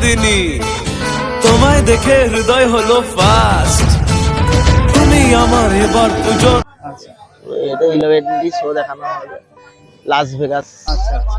নন্দিনী তোমায় দেখে হৃদয় হলো ফাস্ট তুমি আমার এবার পুজো আচ্ছা। এটা ইলেভেন শো দেখানো হবে। লাস ভেগাস আচ্ছা আচ্ছা।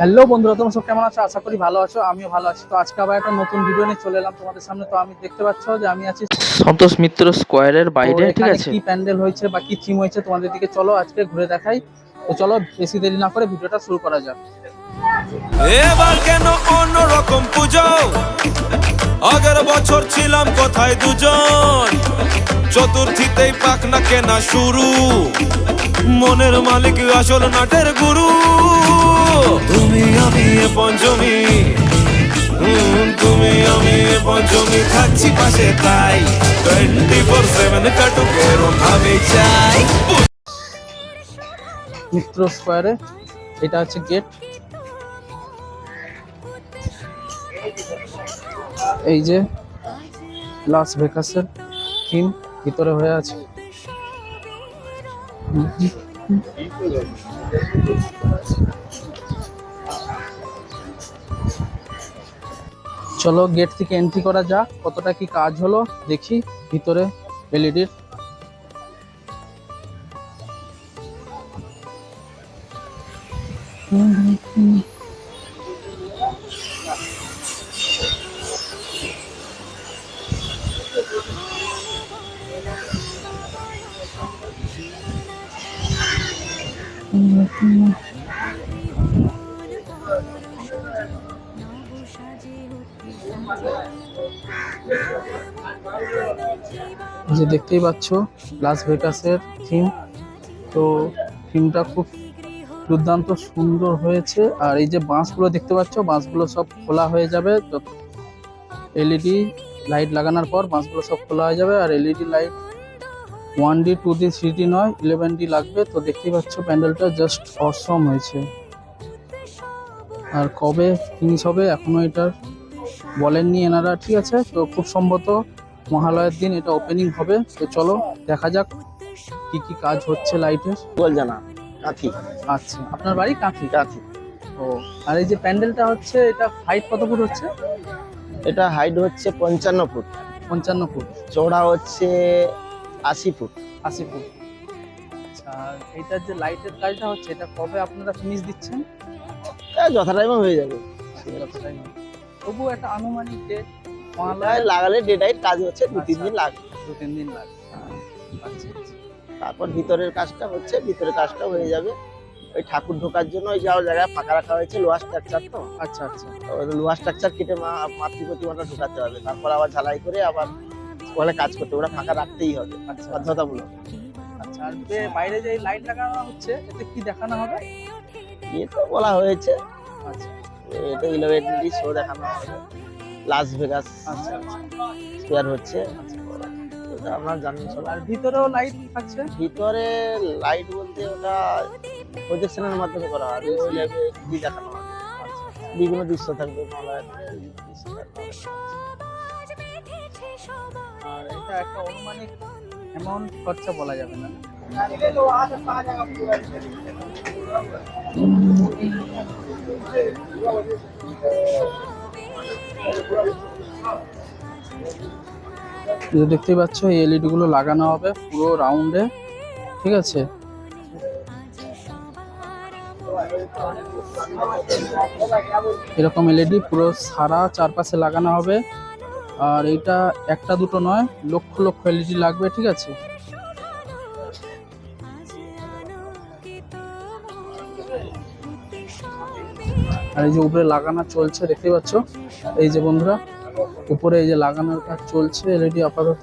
হ্যালো বন্ধুরা তোমরা সব কেমন আছো? আশা করি ভালো আছো আমিও ভালো আছি। তো আজকে আবার একটা নতুন ভিডিও নিয়ে চলে এলাম তোমাদের সামনে। তো আমি দেখতে পাচ্ছ যে আমি আছি সন্তোষ মিত্র স্কোয়ারের বাইরে ঠিক আছে? কি প্যান্ডেল হয়েছে বা কি থিম হয়েছে তোমাদের দিকে চলো আজকে ঘুরে দেখাই। তো চলো বেশি দেরি না করে ভিডিওটা শুরু করা যাক। এবার কেন অন্যরকম পুজো? আগের বছর ছিলাম কোথায় দুজন? চতুর্থীতেই পাক না কেনা শুরু। মনের মালিক আসল নাটের গুরু। তুমি আমি এ পঞ্চমী তুমি আমি এ পঞ্চমী, থাকছি পাশে তাই। টোয়েন্টি ফোর সেভেন কাটুক ভাবে চাই। মিত্র স্কোয়ারে, এটা হচ্ছে গেট এই যে লাস ভেকাসের থিম ভিতরে হয়ে আছে। চলো গেট থেকে এন্ট্রি করা যাক কতটা কি কাজ হলো দেখি ভিতরে এলইডির যে দেখতেই পাচ্ছ লাস ভেগাসের থিম তো থিমটা খুব দুর্দান্ত সুন্দর হয়েছে। আর এই যে বাঁশগুলো দেখতে পাচ্ছ, বাঁশগুলো সব খোলা হয়ে যাবে। এলইডি লাইট লাগানোর পর বাঁশগুলো সব খোলা হয়ে যাবে। আর LED light one D two D three D নয় ইলেভেন ডি লাগবে। তো দেখতেই পাচ্ছ, প্যান্ডেলটা জাস্ট অসম হয়েছে। আর কবে ফিনিশ হবে, এখনও এটার বলেননি এনারা ঠিক আছে? তো খুব সম্ভবত মহালয়ের দিন এটা ওপেনিং হবে। তো চলো দেখা যাক কি কি কাজ হচ্ছে লাইটের বল জানা কাঁথি। আচ্ছা আপনার বাড়ি কাঁথি? কাঁথি। ও আর এই যে প্যান্ডেলটা হচ্ছে এটা হাইট কত ফুট হচ্ছে? এটা হাইট হচ্ছে পঞ্চান্ন ফুট। পঞ্চান্ন ফুট। চওড়া হচ্ছে আশি ফুট। আশি ফুট। আচ্ছা এইটার যে লাইটের কাজটা হচ্ছে এটা কবে আপনারা ফিনিশ দিচ্ছেন? যথা টাইমে হয়ে যাবে। যতটাই হোক। তবুও একটা আনুমানিক ডেট প্রায় মহালয় লাগালে ডে নাইট কাজ হচ্ছে দু তিন আচ্ছা। দিন লাগবে দু তিন দিন লাগবে আচ্ছা আচ্ছা। তারপর ভিতরের কাজটা হচ্ছে ভিতরের কাজটা হয়ে যাবে। ওই ঠাকুর ঢোকার জন্য ওই যাওয়ার জায়গায় ফাঁকা রাখা হয়েছে লোহার স্ট্রাকচার তো। আচ্ছা আচ্ছা। ওই লোহার স্ট্রাকচার কেটে মা- মাতৃপ্রতিমাটা ঢোকাতে হবে। তারপর আবার ঝালাই করে আবার ওখানে কাজ করতে ওরা ফাঁকা রাখতেই হবে আচ্ছা বাধ্যতামূলক। আচ্ছা আর বাইরে যে লাইট লাগানো হচ্ছে এতে কি দেখানো হবে? এ তো বলা হয়েছে। আচ্ছা। এটা ইলেভেন শো দেখানো হবে। লাস ভেগাস স্কোয়ার হচ্ছে। আপনারা জানেন সবাই। আর ভিতরেও লাইট থাকছে? ভিতরে লাইট বলতে ওটা প্রজেকশনের মাধ্যমে করা হবে ওই ল্যাবে কি দেখানো হবে? বিভিন্ন দৃশ্য থাকবে মহালয়ার দৃশ্য থাকবে। আর এটা একটা অনুমানিক অ্যামাউন্ট খরচা বলা যাবে না। দেখতেই পাচ্ছ, এই এলইডি গুলো লাগানো হবে পুরো রাউন্ডে ঠিক আছে? এরকম এলইডি পুরো সারা চারপাশে লাগানো হবে। আর এইটা একটা দুটো নয়, লক্ষ লক্ষ এলইডি লাগবে, ঠিক আছে? আর এই যে উপরে লাগানো চলছে দেখতে পাচ্ছ? এই যে বন্ধুরা, উপরে এই যে লাগানোর কাজ চলছে এলইডি আপাতত।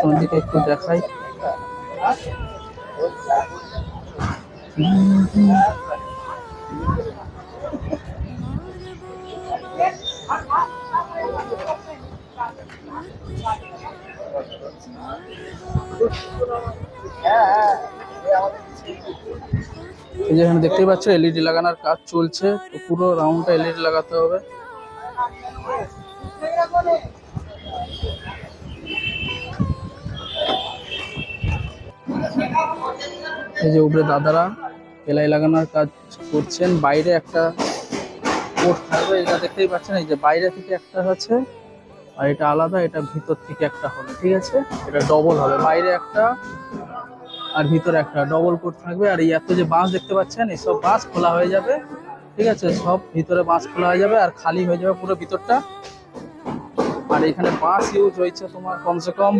তোমাদেরকে একটু দেখাই। এই যে এখানে দেখতেই পাচ্ছ এলইডি লাগানোর কাজ চলছে, তো পুরো রাউন্ডটা এলইডি লাগাতে হবে। এই যে উপরে দাদারা এলাই লাগানোর কাজ করছেন, বাইরে একটা পোর্ট থাকবে, এটা দেখতেই পাচ্ছেন, এই যে বাইরে থেকে একটা আছে আর এটা আলাদা, এটা ভিতর থেকে একটা হবে, ঠিক আছে? এটা ডবল হবে, বাইরে একটা আর ভিতরে একটা ডবল কোট থাকবে। আর এত যে বাঁশ দেখতে পাচ্ছেন এইসব বাঁশ খোলা হয়ে যাবে। ঠিক আছে? সব ভিতরে বাঁশ খোলা হয়ে যাবে আর খালি হয়ে যাবে পুরো ভিতরটা। আর এখানে বাঁশ ইউজ হয়েছে তোমার কমসে কম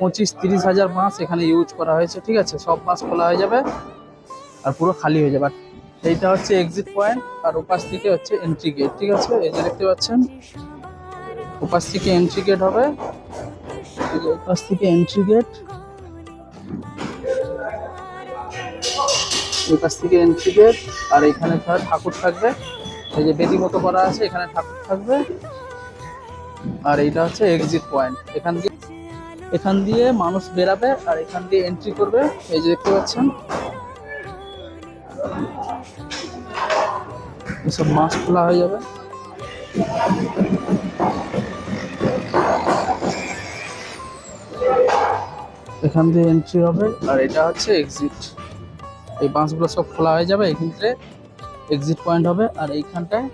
পঁচিশ তিরিশ হাজার বাঁশ এখানে ইউজ করা হয়েছে। ঠিক আছে? সব বাঁশ খোলা হয়ে যাবে আর পুরো খালি হয়ে যাবে। এইটা হচ্ছে এক্সিট পয়েন্ট আর ওপাশ থেকে হচ্ছে এন্ট্রি গেট ঠিক আছে? এই যে দেখতে পাচ্ছেন, ওপাশ থেকে এন্ট্রি গেট হবে। ওপাশ থেকে এন্ট্রি গেট এই পাশ থেকে এন্ট্রি গেট আর এখানে ঠাকুর থাকবে। এই যে বেদি মতো করা আছে, এখানে ঠাকুর থাকবে। আর এইটা হচ্ছে এক্সিট পয়েন্ট এখান দিয়ে এখান দিয়ে মানুষ বেরাবে, আর এখান দিয়ে এন্ট্রি করবে। এই যে দেখতে পাচ্ছেন। এসব মাছ খোলা হয়ে যাবে। এখান দিয়ে এন্ট্রি হবে, আর এটা হচ্ছে এক্সিট এই বাঁশগুলো সব খোলা হয়ে যাবে, এখানে এক্সিট পয়েন্ট হবে আর এইখানটায়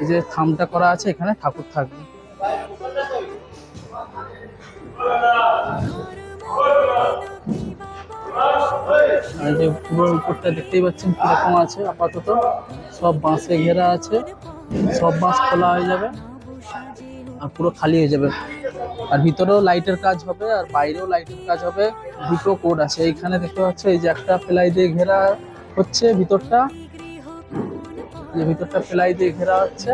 এই যে থামটা করা আছে, এখানে ঠাকুর থাকবে। আর যে পুরো উপরটা দেখতেই পাচ্ছেন কীরকম আছে, আপাতত সব বাঁশে ঘেরা আছে, সব বাঁশ খোলা হয়ে যাবে আর পুরো খালি হয়ে যাবে। আর ভিতরেও লাইটের কাজ হবে আর বাইরেও লাইটের কাজ হবে। দুটো কোড আছে। এইখানে দেখতে পাচ্ছ, এই যে একটা ফেলাই দিয়ে ঘেরা হচ্ছে ভিতরটা। যে ভিতরটা ফেলাই দিয়ে ঘেরা হচ্ছে,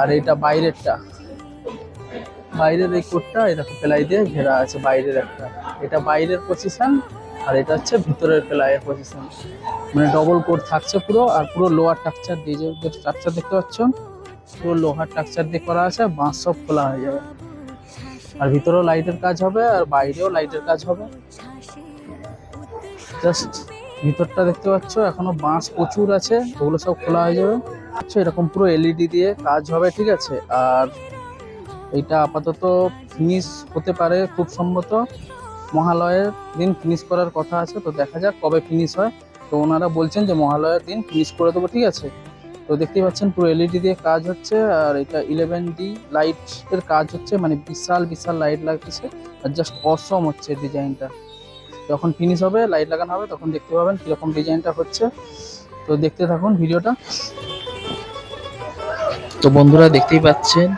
আর এটা বাইরেরটা। বাইরের এই কোডটা এটা ফেলাই দিয়ে ঘেরা আছে বাইরের একটা। এটা বাইরের পজিশন আর এটা হচ্ছে ভিতরের ফেলাইয়ের পজিশন মানে ডবল কোড থাকছে পুরো, আর পুরো লোয়ার টাকচার দিয়ে যে স্ট্রাকচার দেখতে পাচ্ছ, পুরো লোহার টাকচার দিয়ে করা আছে বাঁশ সব খোলা হয়ে যাবে। আর ভিতরেও লাইটের কাজ হবে আর বাইরেও লাইটের কাজ হবে। জাস্ট ভিতরটা দেখতে পাচ্ছ, এখনও বাঁশ প্রচুর আছে, ওগুলো সব খোলা হয়ে যাবে। আচ্ছা এরকম পুরো এলইডি দিয়ে কাজ হবে, ঠিক আছে? আর এইটা আপাতত ফিনিশ হতে পারে খুব সম্ভবত। মহালয়ের দিন ফিনিশ করার কথা আছে, তো দেখা যাক কবে ফিনিশ হয়। তো ওনারা বলছেন যে মহালয়ের দিন ফিনিশ করে দেবো, ঠিক আছে? তো দেখতেই পাচ্ছেন, পুরো এলইডি দিয়ে কাজ হচ্ছে, আর এটা ইলেভেন ডি লাইটের কাজ হচ্ছে মানে বিশাল বিশাল লাইট লাগতেছে আর জাস্ট অসম হচ্ছে ডিজাইনটা যখন ফিনিশ হবে লাইট লাগানো হবে, তখন দেখতে পাবেন কীরকম ডিজাইনটা হচ্ছে। তো দেখতে থাকুন ভিডিওটা। তো বন্ধুরা দেখতেই পাচ্ছেন,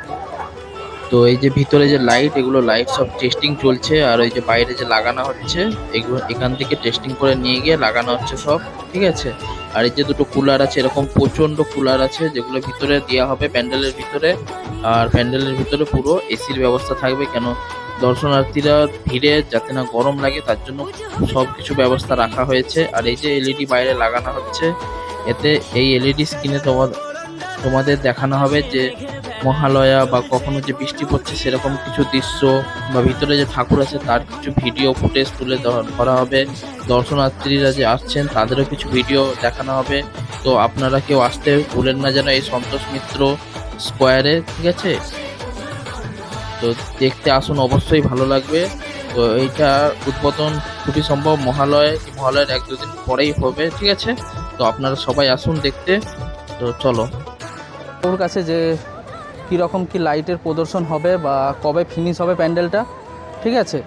তো এই যে ভিতরে যে লাইট এগুলো লাইট সব টেস্টিং চলছে, আর ওই যে বাইরে যে লাগানো হচ্ছে, এগুলো এখান থেকে টেস্টিং করে নিয়ে গিয়ে লাগানো হচ্ছে সব, ঠিক আছে? আর এই যে দুটো কুলার আছে, এরকম প্রচণ্ড কুলার আছে, যেগুলো ভিতরে দেওয়া হবে প্যান্ডেলের ভিতরে। আর প্যান্ডেলের ভিতরে পুরো এসির ব্যবস্থা থাকবে, কেন দর্শনার্থীরা ভিড়ে যাতে না গরম লাগে, তার জন্য সব কিছু ব্যবস্থা রাখা হয়েছে। আর এই যে এলইডি বাইরে লাগানো হচ্ছে, এতে এই এলইডি স্ক্রিনে তোমার তোমাদের দেখানো হবে যে মহালয়া বা কখনো যে বৃষ্টি পড়ছে সেরকম কিছু দৃশ্য বা ভিতরে যে ঠাকুর আছে তার কিছু ভিডিও ফুটেজ তুলে ধরা হবে। দর্শনার্থীরা যে আসছেন তাদেরও কিছু ভিডিও দেখানো হবে। তো আপনারা কেউ আসতে ভুলেন না যেন এই সন্তোষ মিত্র স্কোয়ারে ঠিক আছে? তো দেখতে আসুন, অবশ্যই ভালো লাগবে। তো এইটা উদ্বোধন খুবই সম্ভব। মহালয়, মহালয়ের এক দুদিন পরেই হবে, ঠিক আছে? তো আপনারা সবাই আসুন দেখতে। তো চলো। ওর কাছে যে কীরকম কি লাইটের প্রদর্শন হবে বা কবে ফিনিশ হবে প্যান্ডেলটা, ঠিক আছে?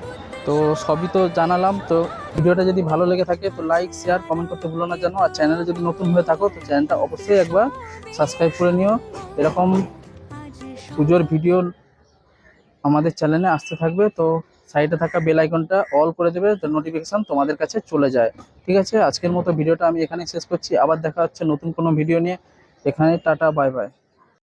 তো সবই তো জানালাম। তো ভিডিওটা যদি ভালো লেগে থাকে, তো লাইক শেয়ার কমেন্ট করতে ভুলো না জানো। আর চ্যানেলে যদি নতুন হয়ে থাকো, তো চ্যানেলটা অবশ্যই একবার সাবস্ক্রাইব করে নিও। এরকম পুজোর ভিডিও আমাদের চ্যানেলে আসতে থাকবে। তো সাইডে থাকা বেল আইকনটা অল করে দেবে, তো নোটিফিকেশান তোমাদের কাছে চলে যায়। ঠিক আছে? আজকের মতো ভিডিওটা আমি এখানে শেষ করছি। আবার দেখা হচ্ছে নতুন কোনো ভিডিও নিয়ে। এখানে টাটা বাই বাই